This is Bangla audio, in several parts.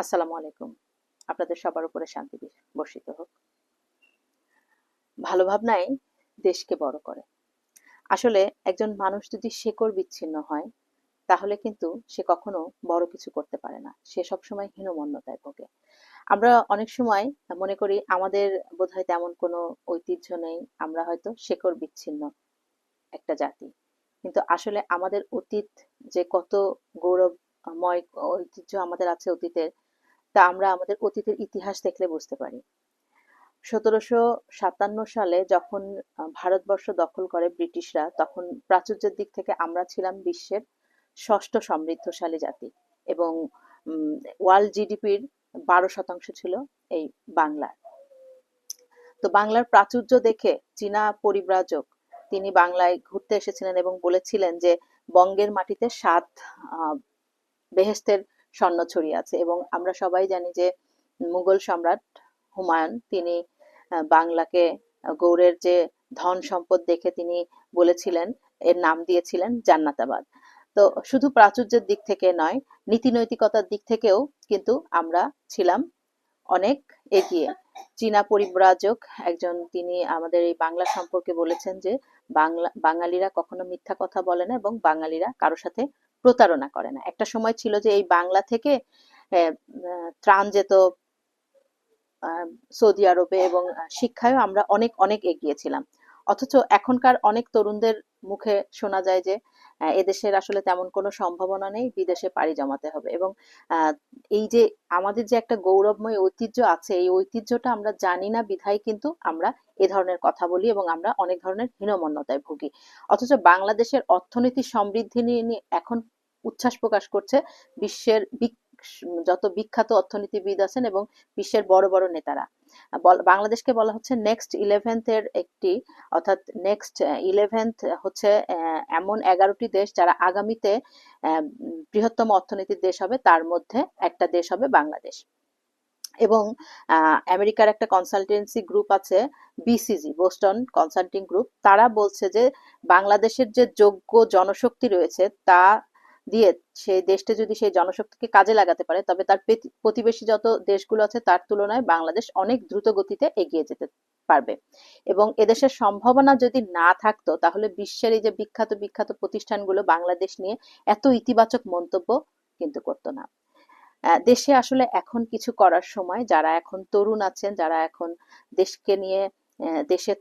আসসালামু আলাইকুম। আপনাদের সবার উপরে শান্তি বর্ষিত হোক। ভালো ভাবনাই দেশকে বড় করে। আসলে একজন মানুষ যদি শেকড় বিচ্ছিন্ন হয়, তাহলে কিন্তু সে কখনো বড় কিছু করতে পারে না। সে সবসময় হীনমন্যতায় ভোগে। আমরা অনেক সময় মনে করি, আমাদের বোধহয় তেমন কোনো ঐতিহ্য নেই, আমরা হয়তো শেকড় বিচ্ছিন্ন একটা জাতি। কিন্তু আসলে আমাদের অতীত যে কত গৌরবময় ঐতিহ্য আমাদের আছে অতীতের তা আমরা আমাদের অতীতের ইতিহাস দেখলে বুঝতে পারি। সতেরোশো সাতান্ন সালে যখন ভারতবর্ষ দখল করে ব্রিটিশরা তখন প্রাচুর্যের দিক থেকে আমরা ছিলাম বিশ্বের ষষ্ঠ সমৃদ্ধশালী জাতি এবং ওয়ার্ল্ড জিডিপির বারো শতাংশ ছিল এই বাংলার তো বাংলার প্রাচুর্য দেখে চীনা পরিব্রাজক তিনি বাংলায় ঘুরতে এসেছিলেন এবং বলেছিলেন যে বঙ্গের মাটিতে সাত আহ, বেহেশতের স্বর্ণ ছড়িয়ে আছে এবং আমরা সবাই জানি যে মুঘল সম্রাট হুমায়ুন, তিনি বাংলাকে গৌড়ের যে ধন সম্পদ দেখে তিনি বলেছিলেন, এর নাম দিয়েছিলেন জান্নাতাবাদ। তো শুধু প্রাচুর্যের দিক থেকে নয় নীতি নৈতিকতার দিক থেকেও কিন্তু আমরা ছিলাম অনেক এগিয়ে। চীনা পরিব্রাজক একজন, তিনি আমাদের এই বাংলা সম্পর্কে বলেছেন যে, বাংলা, বাঙালিরা কখনো মিথ্যা কথা বলে না এবং বাঙালিরা কারোর সাথে প্রতারণা করে না। একটা সময় ছিল যে এই বাংলা থেকে ত্রাণ যেত সৌদি আরবে এবং শিক্ষায় শিক্ষায়ও আমরা অনেক অনেক এগিয়েছিলাম অথচ এখনকার অনেক তরুণদের মুখে শোনা যায় যে এদেশের আসলে তেমন কোনো সম্ভাবনা নেই, বিদেশে পাড়ি জমাতে হবে। এবং এই যে আমাদের যে একটা গৌরবময় ঐতিহ্য আছে, এই ঐতিহ্যটা আমরা জানি না বিধায় কিন্তু আমরা এ ধরনের কথা বলি এবং আমরা অনেক ধরনের হীনমন্যতায় ভুগি। অথচ বাংলাদেশের অর্থনীতি সমৃদ্ধি নিয়ে এখন উচ্ছ্বাস প্রকাশ করছে বিশ্বের যত বিখ্যাত অর্থনীতিবিদ আছেন এবং বিশ্বের বড় বড় নেতারা। বাংলাদেশকে বলা হচ্ছে নেক্সট ইলেভেন্থ এর একটি, অর্থাৎ নেক্সট ইলেভেন্থ হচ্ছে এমন এগারোটি দেশ যারা আগামীতে বৃহত্তম অর্থনীতির দেশ হবে, তার মধ্যে একটা দেশ হবে বাংলাদেশ। এবং আমেরিকার একটা কনসালটেন্সি গ্রুপ আছে বিসিজি বোস্টন কনসাল্টিং গ্রুপ তারা বলছে যে, বাংলাদেশের যে যোগ্য জনশক্তি রয়েছে, তা দিয়ে সেই দেশটা যদি সেই জনশক্তিকে কাজে লাগাতে পারে, তবে তার প্রতিবেশী যত দেশগুলো আছে তার তুলনায় বাংলাদেশ অনেক দ্রুত গতিতে এগিয়ে যেতে পারবে। এবং এদেশের সম্ভাবনা যদি না থাকতো, তাহলে বিশ্বের এই যে বিখ্যাত বিখ্যাত প্রতিষ্ঠানগুলো বাংলাদেশ নিয়ে এত ইতিবাচক মন্তব্য কিন্তু করতো না। দেশে আসলে এখন কিছু করার সময়, যারা এখন তরুণ আছেন, যারা এখন দেশকে নিয়ে দেশে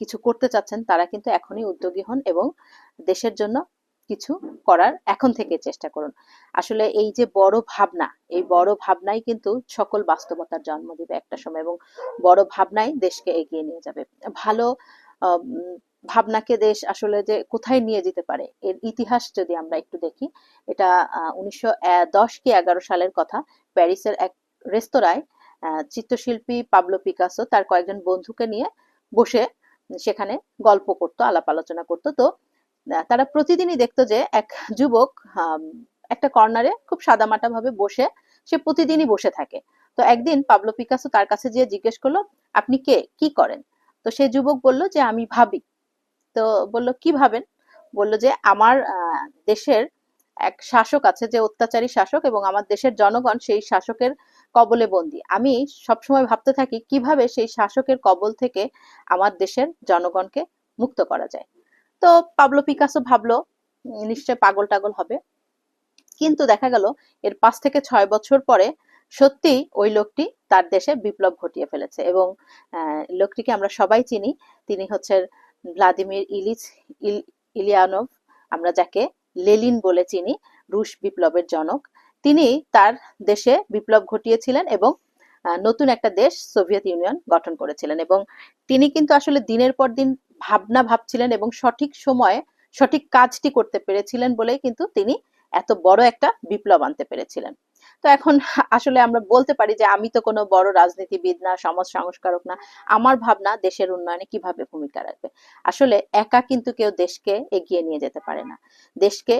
কিছু করতে চাচ্ছেন, তারা কিন্তু এখনই উদ্যোগী হন এবং দেশের জন্য কিছু করার এখন থেকে চেষ্টা করুন। আসলে এই যে বড় ভাবনা, এই বড় ভাবনাই কিন্তু সকল বাস্তবতার জন্ম দিবে একটা সময় এবং বড় ভাবনাই দেশকে এগিয়ে নিয়ে যাবে। ভালো ভাবনাকে দেশ আসলে যে কোথায় নিয়ে যেতে পারে, এর ইতিহাস যদি আমরা একটু দেখি, এটা উনিশশো দশ কি এগারো সালের কথা, প্যারিসের এক রেস্তোরাঁয় চিত্রশিল্পী পাবলো পিকাসো তার কয়েকজন বন্ধুকে নিয়ে বসে সেখানে গল্প করতো, আলাপ আলোচনা করতো। তো তারা প্রতিদিনই দেখতো যে এক যুবক একটা কর্নারে খুব সাদামাটা ভাবে বসে, সে প্রতিদিনই বসে থাকে। তো একদিন পাবলো পিকাসো তার কাছে গিয়ে জিজ্ঞেস করল, আপনি কে? কি করেন? তো সেই যুবক বলল যে, আমি ভাবি। তো বলল, কি ভাবেন? বলল যে, আমার দেশের এক শাসক আছে যে অত্যাচারী শাসক এবং আমার দেশের জনগণ সেই শাসকের কবলে বন্দী। আমি সবসময় ভাবতে থাকি কীভাবে সেই শাসকের কবল থেকে আমার দেশের জনগণকে মুক্ত করা যায়। তো পাবলো পিকাসো ভাবলো নিশ্চয় পাগল টাগল হবে। কিন্তু দেখা গেল, এর পাঁচ থেকে ছয় বছর পরে সত্যি ওই লোকটি তার দেশে বিপ্লব ঘটিয়ে ফেলেছে এবং লোকটিকে আমরা সবাই চিনি। তিনি হচ্ছেন ভ্লাদিমির ইলিচ ইল- ইলিয়ানভ আমরা যাকে লেলিন বলে চিনি, রুশ বিপ্লবের জনক। তিনি তার দেশে বিপ্লব ঘটিয়েছিলেন এবং নতুন একটা দেশ সোভিয়েত ইউনিয়ন গঠন করেছিলেন এবং তিনি কিন্তু আসলে দিনের পর দিন ভাবনা ভাবছিলেন এবং সঠিক সময়ে সঠিক কাজটি করতে পেরেছিলেন বলেই কিন্তু তিনি এত বড় একটা বিপ্লব আনতে পেরেছিলেন। তো এখন আসলে আমরা বলতে পারি যে আমি তো কোনো বড় রাজনীতিবিদ না, সমাজ সংস্কারক না, আমার ভাবনা দেশের উন্নয়নে কীভাবে ভূমিকা রাখবে? আসলে একা কিন্তু কেউ দেশকে এগিয়ে নিয়ে যেতে পারে না। দেশকে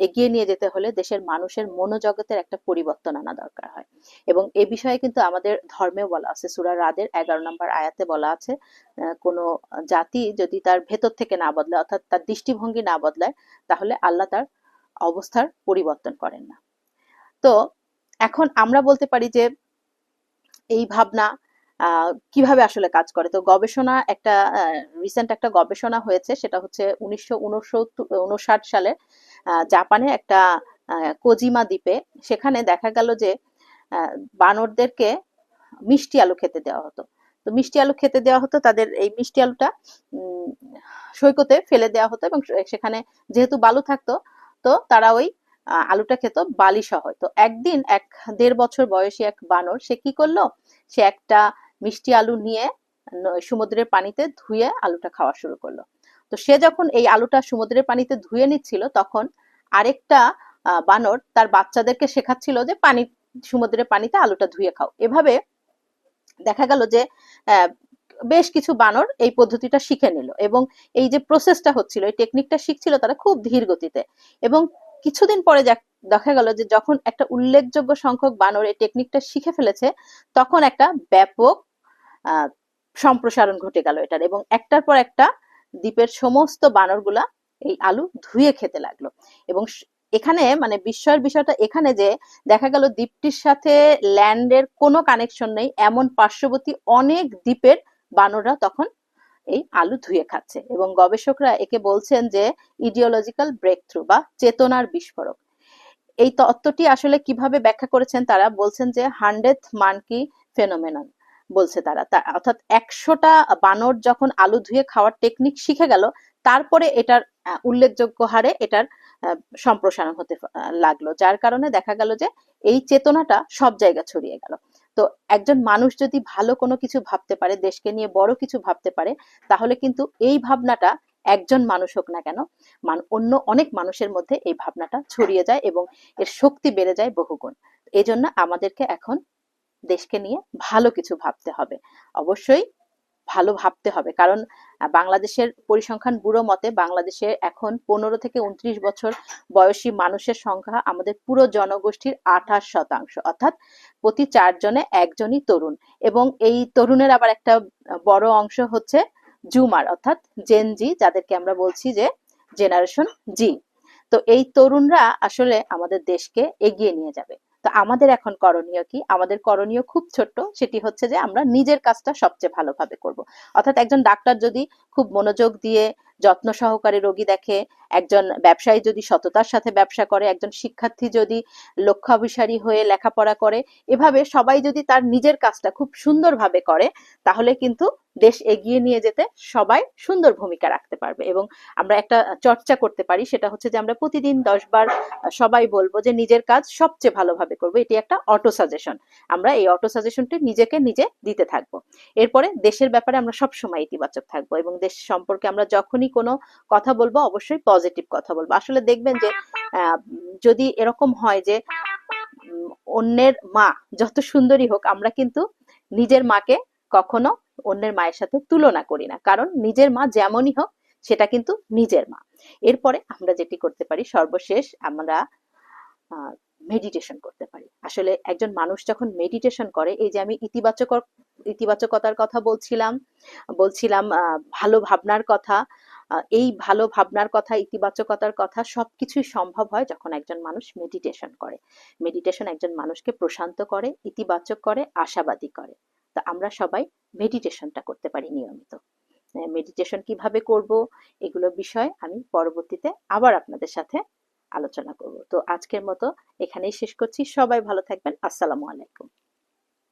এগিয়ে নিয়ে যেতে হলে দেশের মানুষের মনোজগতের একটা পরিবর্তন আনা দরকার হয়। এবং এ বিষয়ে কিন্তু আমাদের ধর্মেও বলা আছে, সূরা রাদের এগারো নম্বর আয়াতে বলা আছে কোনো জাতি যদি তার ভেতর থেকে না বদলায়, অর্থাৎ তার দৃষ্টিভঙ্গি না বদলায়, তাহলে আল্লাহ তার অবস্থার পরিবর্তন করেন না। তো এখন আমরা বলতে পারি যে, এই ভাবনা কীভাবে আসলে কাজ করে? তো গবেষণা একটা রিসেন্ট একটা গবেষণা হয়েছে সেটা হচ্ছে উনিশশো উনষাট সালে আহ, জাপানের একটা কোজিমা দ্বীপে সেখানে দেখা গেল যে বানরদেরকে মিষ্টি আলু খেতে দেওয়া হতো। তো মিষ্টি আলু খেতে দেওয়া হতো তাদের এই মিষ্টি আলুটা সৈকতে ফেলে দেওয়া হতো এবং সেখানে যেহেতু বালু থাকতো তো তারা ওই আলুটা খেত বালি সহ তো একদিন এক দেড় বছর বয়সী এক বানর সে কি করল? সে একটা মিষ্টি আলু নিয়ে সমুদ্রের পানিতে ধুয়ে আলুটা খাওয়া শুরু করল। তো সে যখন এই আলুটা সমুদ্রের পানিতে ধুয়ে নিচ্ছিল, তখন আরেকটা বানর তার বাচ্চাদেরকে শেখাচ্ছিল যে পানি, সমুদ্রের পানিতে আলুটা ধুয়ে খাও। এভাবে দেখা গেল যে বেশ কিছু বানর এই পদ্ধতিটা শিখে নিল এবং এই যে প্রসেসটা হচ্ছিল, এই টেকনিকটা শিখছিল তারা খুব ধীর গতিতে এবং কিছুদিন পরে দেখা গেল যে যখন একটা উল্লেখযোগ্য সংখ্যক বানর এই টেকনিকটা শিখে ফেলেছে, তখন একটা ব্যাপক সম্প্রসারণ ঘটে গেল এটার এবং একটার পর একটা দ্বীপের সমস্ত বানরগুলা এই আলু ধুয়ে খেতে লাগল। এবং এখানে মানে বিস্ময়ের বিষয়টা এখানে যে দেখা গেল দ্বীপটির সাথে ল্যান্ডের কোনো কানেকশন নেই, এমন পার্শ্ববর্তী অনেক দ্বীপের বানররা তখন এই আলু ধুয়ে খাচ্ছে এবং গবেষকরা একে বলছেন যে ইডিওলজিক্যাল ব্রেক থ্রু বা চেতনার বিস্ফোরক। এই তত্ত্বটি আসলে কীভাবে ব্যাখ্যা করেছেন তারা? বলছেন যে হান্ড্রেড মানকি ফেনোমেনন, বলছে তারা। অর্থাৎ একশোটা বানর যখন আলু ধুয়ে খাওয়ার টেকনিক শিখে গেল, তারপরে এটার উল্লেখযোগ্য হারে এটার সম্প্রসারণ হতে লাগল। যার কারণে দেখা গেল যে এই চেতনাটা সব জায়গায় ছড়িয়ে গেল। তো একজন মানুষ যদি ভালো কোনো কিছু ভাবতে পারে, দেশকে নিয়ে বড় কিছু ভাবতে পারে, তাহলে কিন্তু এই ভাবনাটা একজন মানুষ হোক না কেন অন্য অনেক মানুষের মধ্যে এই ভাবনাটা ছড়িয়ে যায় এবং এর শক্তি বেড়ে যায় বহুগুণ। এই জন্য আমাদেরকে এখন দেশকে নিয়ে ভালো কিছু ভাবতে হবে। অবশ্যই ভালো ভাবতে হবে। কারণ বাংলাদেশের পরিসংখ্যান ব্যুরো মতে বাংলাদেশে এখন পনেরো থেকে উনত্রিশ বছর বয়সী মানুষের সংখ্যা আমাদের পুরো জনগোষ্ঠীর আঠাশ শতাংশ। অর্থাৎ প্রতি চারজনে একজনই তরুণ। এবং এই তরুণের আবার একটা বড় অংশ হচ্ছে জুমার, অর্থাৎ জেন জি যাদেরকে আমরা বলছি যে জেনারেশন জি তো এই তরুণরা আসলে আমাদের দেশকে এগিয়ে নিয়ে যাবে। তো আমাদের এখন করণীয় কি? আমাদের করণীয় খুব ছোট্ট, সেটি হচ্ছে যে আমরা নিজের কাজটা সবচেয়ে ভালোভাবে করব। অর্থাৎ একজন ডাক্তার যদি খুব মনোযোগ দিয়ে, যত্ন সহকারে রোগী দেখে, একজন ব্যবসায়ী যদি সততার সাথে ব্যবসা করে, একজন শিক্ষার্থী যদি লক্ষ্যাভিসারী হয়ে লেখাপড়া করে, এভাবে সবাই যদি তার নিজের কাজটা খুব সুন্দরভাবে করে, তাহলে কিন্তু দেশ এগিয়ে নিয়ে যেতে সবাই সুন্দর ভূমিকা রাখতে পারবে এবং আমরা একটা চর্চা করতে পারি, সেটা হচ্ছে যে আমরা প্রতিদিন দশ বার সবাই বলব যে নিজের কাজ সবচেয়ে ভালোভাবে করব। এটি একটা অটো সাজেশন আমরা এই অটো সাজেশনটি নিজেকে নিজে দিতে থাকব। এরপরে দেশের ব্যাপারে আমরা সব সময় ইতিবাচক থাকব এবং দেশ সম্পর্কে আমরা যখনই কোনো কথা বলব, অবশ্যই পজিটিভ কথা বলব। আসলে দেখবেন যে যদি এরকম হয় যে অন্যের মা যত সুন্দরী হোক, আমরা কিন্তু নিজের মাকে কখনো অন্যের মায়ের সাথে তুলনা করি না। কারণ নিজের মা যেমনই হোক, সেটা কিন্তু নিজের মা। এরপরে আমরা যেটি করতে পারি, সর্বশেষ আমরা মেডিটেশন করতে পারি। আসলে একজন মানুষ যখন মেডিটেশন করে, এই যে আমি ইতিবাচক ইতিবাচকতার কথা বলছিলাম বলছিলাম ভালো ভাবনার কথা এই ভালো ভাবনার কথা, ইতিবাচকতার কথা সবকিছুই সম্ভব হয় যখন একজন মানুষ মেডিটেশন করে। মেডিটেশন একজন মানুষকে প্রশান্ত করে, ইতিবাচক করে, আশাবাদী করে। তা আমরা সবাই মেডিটেশনটা করতে পারি নিয়মিত। মেডিটেশন কীভাবে করব এগুলো বিষয় আমি পরবর্তীতে আবার আপনাদের সাথে আলোচনা করব। তো আজকের মতো এখানেই শেষ করছি। সবাই ভালো থাকবেন। আসসালামু আলাইকুম।